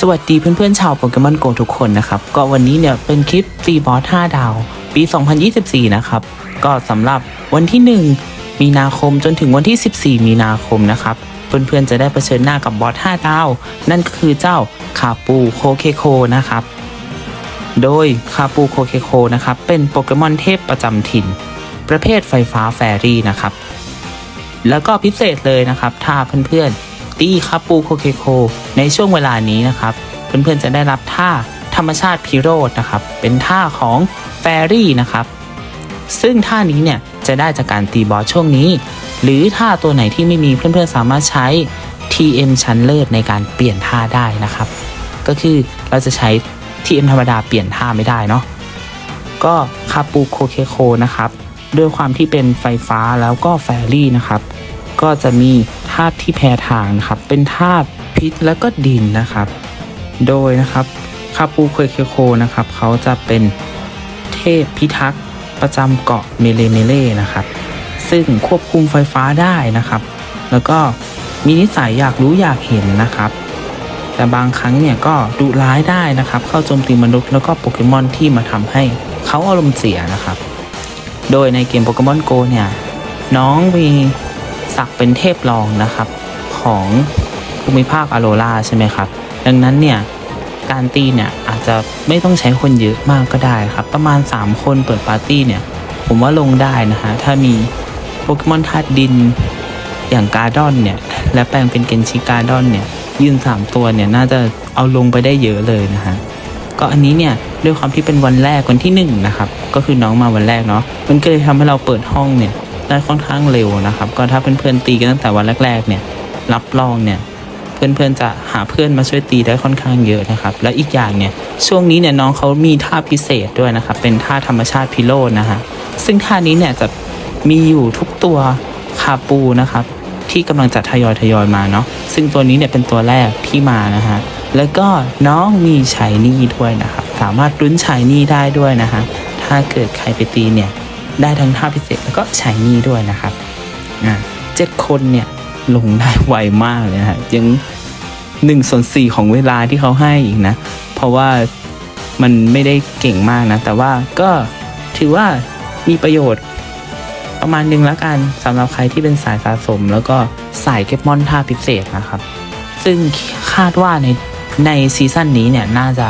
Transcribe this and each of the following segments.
สวัสดีเพื่อนๆชาวโปเกมอนโกทุกคนนะครับ ก็วันนี้เนี่ยเป็นคลิปตีบอส5ดาว ปี 2024 นะครับ ก็สำหรับวันที่ 1 มีนาคมจนถึงวันที่ 14 มีนาคมนะครับ เพื่อนๆจะได้เผชิญหน้ากับบอส5ดาว นั่นก็คือเจ้าคาปูโคเคโคนะครับ โดยคาปูโคเคโคนะครับ เป็นโปเกมอนเทพประจำถิ่น ประเภทไฟฟ้าแฟรี่นะครับ แล้วก็พิเศษเลยนะครับ ถ้าเพื่อนๆ ตีคาปูโคเคโค ในช่วงเวลานี้นะครับเพื่อนๆจะได้รับท่าธรรมชาติพิโรธนะครับ เป็นท่าของแฟรี่นะครับ ซึ่งท่านี้เนี่ยจะได้จากการตีบอสช่วงนี้ หรือท่าตัวไหนที่ไม่มีเพื่อนๆสามารถใช้ TM ชั้นเลิศในการเปลี่ยนท่าได้นะครับ ก็คือเราจะใช้ TM ธรรมดาเปลี่ยนท่าไม่ได้เนาะก็คาปูโคเคโคนะครับด้วยความที่เป็นไฟฟ้าแล้วก็แฟรี่นะครับ ก็จะมีธาตุที่แพ้ทางนะครับ เป็นธาตุพิษแล้วก็ดินนะครับ โดยนะครับคาปูโคเคโคนะครับ เขาจะเป็นเทพพิทักษ์ประจำเกาะเมเลเมเล่นะครับ ซึ่งควบคุมไฟฟ้าได้นะครับ แล้วก็มีนิสัยอยากรู้อยากเห็นนะครับ แต่บางครั้งเนี่ยก็ดุร้ายได้นะครับ เข้าโจมตีมนุษย์แล้วก็โปเกมอนที่มาทำให้เขาอารมณ์เสียนะครับ โดยในเกมโปเกมอนโกเนี่ย น้องมี ศักดิ์เป็นเทพรองนะครับ ของภูมิภาคอโรราใช่ไหมครับ ดังนั้นเนี่ยการตีเนี่ยอาจจะไม่ต้องใช้คนเยอะมากก็ได้ครับ ประมาณ 3 คนเปิดปาร์ตี้เนี่ย ผมว่าลงได้นะฮะ ถ้ามีโปเกมอนธาตุดินอย่างการ์ดอนเนี่ย และแปลงเป็นเกนชิการ์ดอนเนี่ย ยืน 3 ตัวเนี่ย น่าจะเอาลงไปได้เยอะเลยนะฮะ ก็อันนี้เนี่ยด้วยความที่เป็นวันแรกวันที่หนึ่งนะครับ ก็คือน้องมาวันแรกเนาะมันก็เลยทำให้เราเปิดห้องเนี่ย ได้ค่อนข้างเร็วนะครับ ก็ถ้าเพื่อนๆตีกันตั้งแต่วันแรกๆเนี่ยรับรองเนี่ยเพื่อนๆจะหาเพื่อนมาช่วยตีได้ค่อนข้างเยอะนะครับ และอีกอย่างเนี่ยช่วงนี้เนี่ยน้องเขามีท่าพิเศษด้วยนะครับ เป็นท่าธรรมชาติพิโรนนะฮะซึ่งท่านี้เนี่ยจะมีอยู่ทุกตัวคาปูนะครับที่กำลังจะทยอยทยอยมาเนาะซึ่งตัวนี้เนี่ยเป็นตัวแรกที่มานะฮะแล้วก็น้องมีชายนี่ด้วยนะครับสามารถลุ้นชายนี่ได้ด้วยนะฮะถ้าเกิดใครไปตีเนี่ย ได้ทั้งท่าพิเศษแล้วก็ชายนี่ด้วยนะครับอ่าเจ็ดคนเนี่ยลงได้ไวมากเลยฮะยังหนึ่งส่วนสี่ของเวลาที่เขาให้อีกนะ เพราะว่ามันไม่ได้เก่งมากนะ แต่ว่าก็ถือว่ามีประโยชน์ประมาณหนึ่งแล้วกันสำหรับใครที่เป็นสายสะสม แล้วก็สายเก็บมอนท่าพิเศษนะครับ ซึ่งคาดว่าในในซีซั่นนี้เนี่ยน่าจะ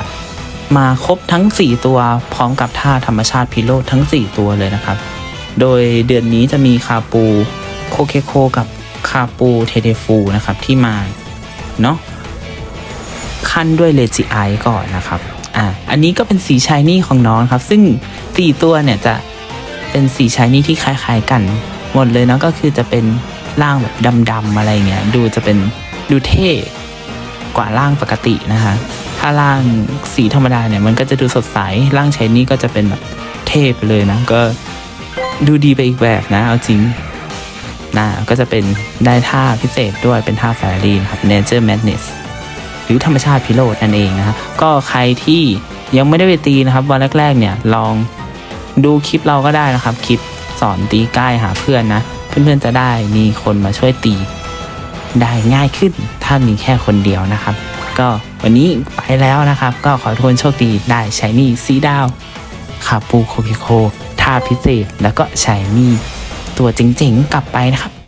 มาครบทั้ง 4 ตัวพร้อมกับท่าธรรมชาติพิโรธทั้ง 4 ตัวเลยนะครับ โดยเดือนนี้จะมีคาปูโคเคโคกับคาปูเทเดฟูนะครับที่มาเนาะขั้นด้วยเลจิไอก่อนนะครับอะอันนี้ก็เป็นสีชายนี่ของน้องครับ ซึ่ง 4 ตัวเนี่ยจะเป็นสีชายนี่ที่คล้าย ๆ กันหมดเลยเนาะก็คือจะเป็นร่างแบบดำๆอะไรเงี้ยดูจะเป็นดูเท่กว่าร่างปกตินะคะ ถ้าร่างสีธรรมดาเนี่ยมันก็จะดูสดใสร่างชายนี่ก็จะเป็นแบบเท่ไปเลยนะ ก็ดูดีไปอีกแบบนะ เอาจริงนะก็จะเป็นได้ท่าพิเศษด้วยเป็นท่าแฟรีนะครับ Nature Madness หรือธรรมชาติพิโรธนั่นเองนะฮะก็ใครที่ยังไม่ได้ไปตีนะครับ วันแรกๆเนี่ยลองดูคลิปเราก็ได้นะครับ คลิปสอนตีใกล้หาเพื่อนนะ เพื่อนๆจะได้มีคนมาช่วยตี ได้ง่ายขึ้นถ้ามีแค่คนเดียวนะครับ ก็ วันนี้ไปแล้วนะครับ ก็ขอทุกคนโชคดีได้ใช้นี่สีดาวคาปูโคพิโคท่าพิเศษ แล้วก็ใช้นี่ตัวเจ๋งๆกลับไปนะครับ